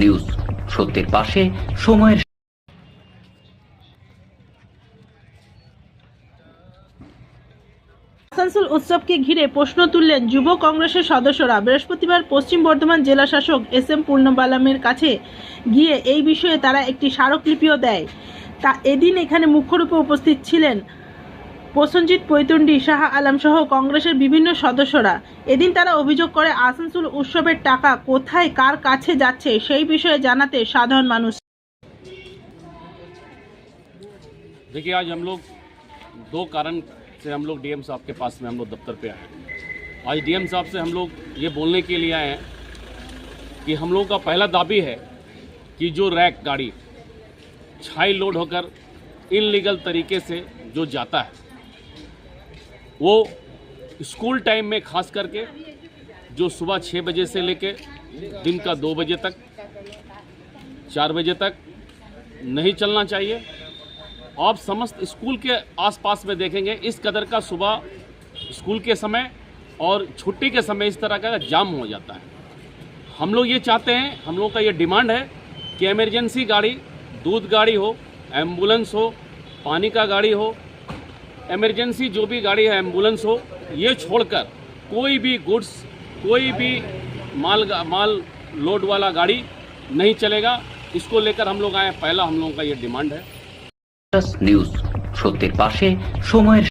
News. সত্যের পাশে সময়ের আসানসোল উৎসবকে ঘিরে প্রশ্ন তুললেন যুব কংগ্রেসের সদস্যরা। বৃহস্পতিবার পশ্চিম বর্ধমান জেলা শাসক এস এম পূর্ণবালামের কাছে গিয়ে এই বিষয়ে তারা একটি স্মারকলিপিও দেয়। তা এদিন এখানে মুখ্যরূপে উপস্থিত ছিলেন প্রসঞ্জিৎ পৈতন্ডি শাহ আলম সহ কংগ্রেসের বিভিন্ন সদস্যরা এদিন তারা অভিযোগ করে আসানসোল উৎসবের টাকা কোথায় কার কাছে যাচ্ছে সেই বিষয়ে জানাতে সাধারণ মানুষ देखिए आज हम लोग दो कारण से हम लोग डीएम साहब के पास में हम लोग दफ्तर पे आए हैं आज डीएम साहब से हम लोग ये बोलने के लिए आए हैं कि हम लोगों का पहला दाबी है कि जो रैक गाड़ी छाई लोड होकर इनलीगल तरीके से जो जाता है वो स्कूल टाइम में खास करके जो सुबह छः बजे से लेके दिन का दो बजे तक, चार बजे तक नहीं चलना चाहिए। आप समस्त स्कूल के आसपास में देखेंगे, इस कदर का सुबह स्कूल के समय और छुट्टी के समय इस तरह का जाम हो जाता है। हम लोग ये चाहते हैं, हम लोग का ये डिमांड है कि एमरजेंसी गाड़ी, दूध गाड़ी हो एंबुलेंस हो, पानी का गाड़ी हो इमरजेंसी जो भी गाड़ी है एम्बुलेंस हो ये छोड़कर कोई भी गुड्स कोई भी माल माल लोड वाला गाड़ी नहीं चलेगा इसको लेकर हम लोग आए पहला हम लोगों का ये डिमांड है নিউজ সত্যের পাশে সময়ের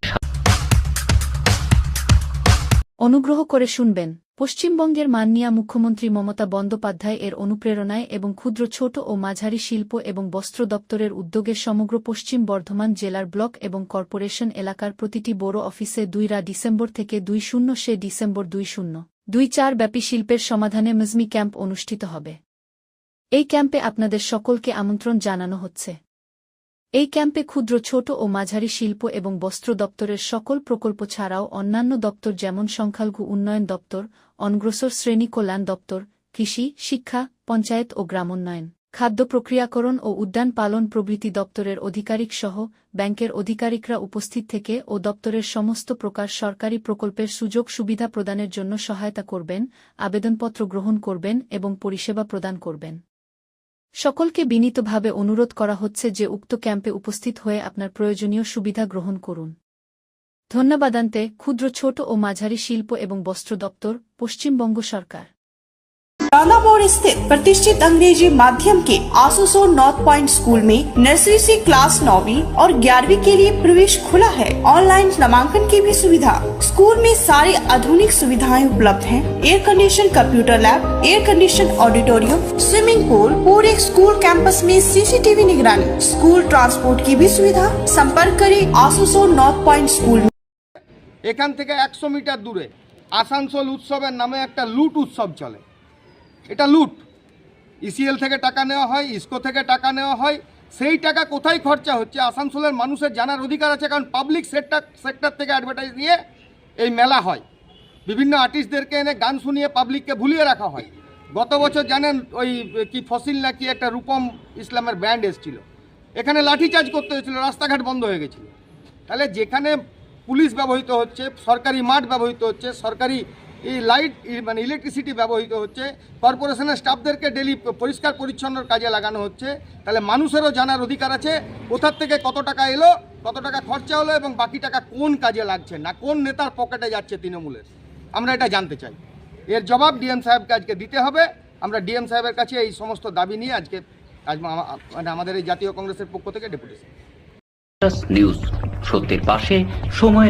অনুগ্রহ করে শুনবেন, পশ্চিমবঙ্গের মাননীয়া মুখ্যমন্ত্রী মমতা বন্দ্যোপাধ্যায় এর অনুপ্রেরণায় এবং ক্ষুদ্র, ছোট ও মাঝারি শিল্প এবং বস্ত্র দপ্তরের উদ্যোগে সমগ্র পশ্চিম বর্ধমান জেলার ব্লক এবং কর্পোরেশন এলাকার প্রতিটি বড় অফিসে দুইরা ডিসেম্বর থেকে দুই শূন্য সে ডিসেম্বর দুই শূন্য, দুই চার ব্যাপী শিল্পের সমাধানে মজমি ক্যাম্প অনুষ্ঠিত হবে। এই ক্যাম্পে আপনাদের সকলকে আমন্ত্রণ জানানো হচ্ছে। এই ক্যাম্পে ক্ষুদ্র ছোট ও মাঝারি শিল্প এবং বস্ত্র দপ্তরের সকল প্রকল্প ছাড়াও অন্যান্য দপ্তর যেমন সংখ্যালঘু উন্নয়ন দপ্তর, অনগ্রসর শ্রেণি কল্যাণ দপ্তর, কৃষি, শিক্ষা, পঞ্চায়েত ও গ্রামোন্নয়ন, খাদ্য প্রক্রিয়াকরণ ও উদ্যান পালন প্রভৃতি দপ্তরের আধিকারিক সহ ব্যাংকের আধিকারিকরা উপস্থিত থেকে ও দপ্তরের সমস্ত প্রকার সরকারি প্রকল্পের সুযোগ সুবিধা প্রদানের জন্য সহায়তা করবেন, আবেদনপত্র গ্রহণ করবেন এবং পরিষেবা প্রদান করবেন। সকলকে বিনীতভাবে অনুরোধ করা হচ্ছে যে উক্ত ক্যাম্পে উপস্থিত হয়ে আপনার প্রয়োজনীয় সুবিধা গ্রহণ করুন। ধন্যবাদান্তে ক্ষুদ্র ছোট ও মাঝারি শিল্প এবং বস্ত্র দপ্তর, পশ্চিমবঙ্গ সরকার। राना मोड़ स्थित प्रतिष्ठित अंग्रेजी माध्यम के आसोसो नॉर्थ पॉइंट स्कूल में नर्सरी से क्लास नौवीं और ग्यारहवीं के लिए प्रवेश खुला है ऑनलाइन नामांकन की भी सुविधा स्कूल में सारी आधुनिक सुविधाएं उपलब्ध हैं air condition computer lab air condition auditorium swimming pool पूरे स्कूल कैंपस में सीसीटीवी निगरानी स्कूल ट्रांसपोर्ट की भी सुविधा संपर्क करें आसोसो नॉर्थ पॉइंट स्कूल এখান থেকে একশো মিটার দূরে আসানসোল উৎসবের নামে একটা লুট উৎসব চলে এটা লুট। ইসিএল থেকে টাকা নেওয়া হয় ইসকো থেকে টাকা নেওয়া হয়। সেই টাকা কোথায় খরচা হচ্ছে? আসানসোলের মানুষের জানার অধিকার আছে, কারণ পাবলিক সেক্টর সেক্টর থেকে অ্যাডভার্টাইজ নিয়ে এই মেলা হয়। বিভিন্ন আর্টিস্টদেরকে এনে গান শুনিয়ে পাবলিককে ভুলিয়ে রাখা হয়। গত বছর জানেন ওই কি ফসিল নাকি একটা রূপম ইসলামের ব্যান্ড এসেছিল। এখানে লাঠিচার্জ করতে হয়েছিল, রাস্তাঘাট বন্ধ হয়ে গেছিল। তাহলে যেখানে পুলিশ ব্যবহৃত হচ্ছে, সরকারি মাঠ ব্যবহৃত হচ্ছে, সরকারি এই লাইট মানে ইলেকট্রিসিটি ব্যবহৃত হচ্ছে। কর্পোরেশনের স্টাফদেরকে ডেলি পরিষ্কার পরিচ্ছন্নর কাজে লাগানো হচ্ছে। তাহলে মানুষেরও জানার অধিকার আছে, কোথার থেকে কত টাকা এলো, কত টাকা খরচা হলো এবং বাকি টাকা কোন কাজে লাগছে, না কোন নেতার পকেটে যাচ্ছে তৃণমূলের? আমরা এটা জানতে চাই। এর জবাব ডিএম সাহেবকে আজকে দিতে হবে। আমরা ডিএম সাহেবের কাছে এই সমস্ত দাবি নিয়ে আজকে মানে আমাদের এই জাতীয় কংগ্রেসের পক্ষ থেকে ডেপুটেশন। নিউজ সত্যের পাশে, সময়ের